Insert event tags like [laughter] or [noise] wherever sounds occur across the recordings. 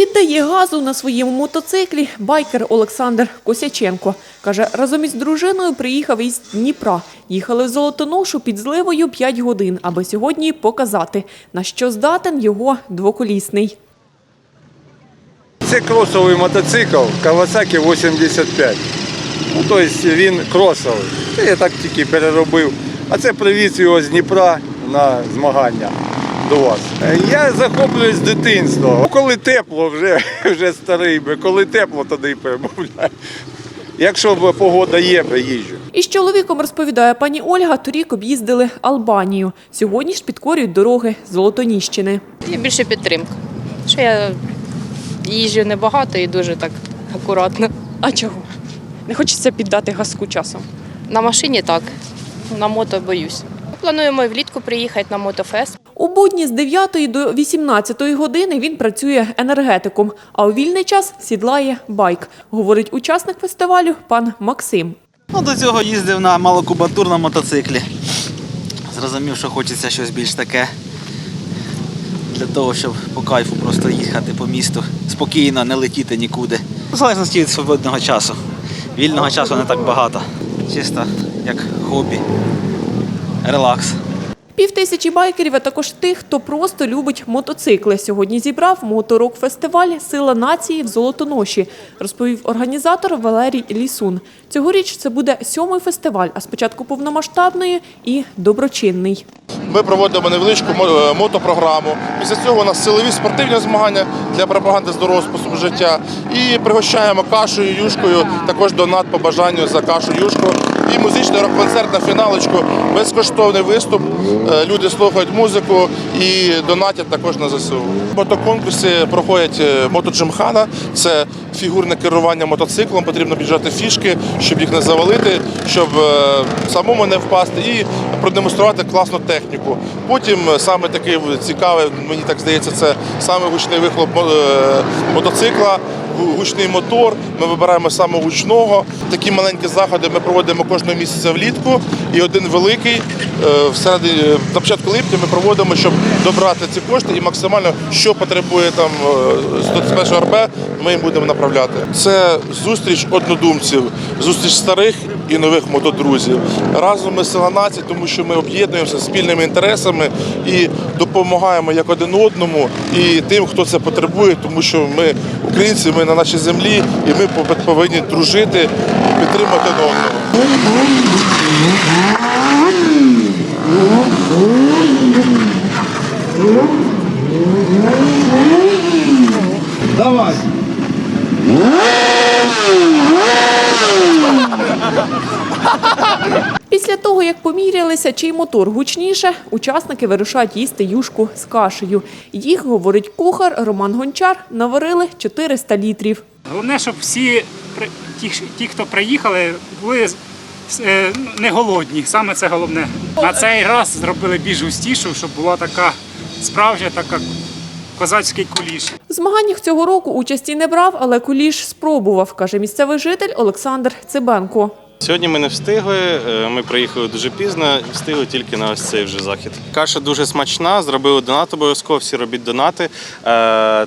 Піддає газу на своєму мотоциклі байкер Олександр Косяченко. Каже, разом із дружиною приїхав із Дніпра. Їхали в Золотоношу під зливою 5 годин, аби сьогодні показати, на що здатен його двоколісний. Це кросовий мотоцикл Kawasaki 85. Ну, тобто він кросовий. Це я так тільки переробив. А це привіз його з Дніпра на змагання до вас. Е, Я захоплююсь з дитинства. Коли тепло, вже, [laughs] вже старий, би. коли тепло, тоді перемовляю. Якщо погода є, приїжджу. Із чоловіком розповідає пані Ольга, торік об'їздили Албанію. Сьогодні ж підкорюють дороги Золотоніщини. Є більше підтримка. Що я їжджу небагато і дуже так акуратно. А чого? Не хочеться піддати газку часом. На машині так, на мото боюсь. Плануємо влітку приїхати на мотофест. У будні з 9 до 18 години він працює енергетиком, а у вільний час сідлає байк, говорить учасник фестивалю пан Максим. Ну, до цього їздив на малокубатурному мотоциклі. Зрозумів, що хочеться щось більш таке для того, щоб по кайфу просто їхати по місту спокійно, не летіти нікуди. В залежності від свободного часу. Вільного часу не так багато. Чисто як хобі, релакс. Півтисячі байкерів, а також тих, хто просто любить мотоцикли. Сьогодні зібрав моторок фестиваль Сила нації в Золотоноші, розповів організатор Валерій Лісун. Цьогоріч це буде сьомий фестиваль, а спочатку повномасштабної і доброчинний. Ми проводимо невеличку е, мотопрограму. Після цього у нас силові спортивні змагання для пропаганди здорового способу життя. І пригощаємо кашею, юшкою, також донат по бажанню за кашу юшку. І музичний рок-концерт на фіналочку, безкоштовний виступ. Е, Люди слухають музику і донатять також на ЗСУ. Мотоконкурси проходять е, мотоджимхана. Це фігурне керування мотоциклом. Потрібно біжати фішки, щоб їх не завалити, щоб е, самому не впасти і продемонструвати класну техніку. Потім саме такий цікавий, мені так здається, це саме гучний вихлоп мотоцикла. Гу- Гучний мотор, ми вибираємо саме гучного. Такі маленькі заходи ми проводимо кожного місяця влітку. І один великий е, всередині на початку липня ми проводимо, щоб добрати ці кошти і максимально, що потребує там е, 121 РБ, ми їм будемо направляти. Це зустріч однодумців, зустріч старих і нових мотодрузів. Разом ми сила нації, тому що ми об'єднуємося спільними інтересами і допомагаємо як один одному і тим, хто це потребує, тому що ми українці, ми на нашій землі, і ми пов- повинні дружити і підтримати одного. Після того, як помірялися, чий мотор гучніше, учасники вирушають їсти юшку з кашею. Їх, говорить кухар Роман Гончар, наварили 400 літрів. Головне, щоб всі ті, хто приїхали, були е, не голодні. Саме це головне. На цей раз зробили більш густішу, щоб була така справжня, така козацький куліш. В змаганнях цього року участі не брав, але куліш спробував, каже місцевий житель Олександр Цибенко. Сьогодні ми не встигли. е, Ми приїхали дуже пізно, встигли тільки на ось цей вже захід. Каша дуже смачна. Зробили донат обов'язково. Всі робіть донати. Е,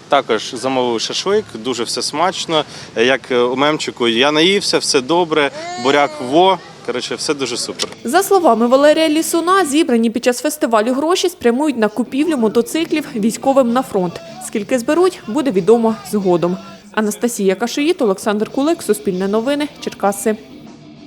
Також замовили шашлик, дуже все смачно. Як у мемчику, я наївся, все добре. Буряк во. Коротше, все дуже супер. За словами Валерія Лісуна, зібрані під час фестивалю гроші спрямують на купівлю мотоциклів військовим на фронт. Скільки зберуть, буде відомо згодом. Анастасія Кашиїт, Олександр Кулик, Суспільне новини, Черкаси.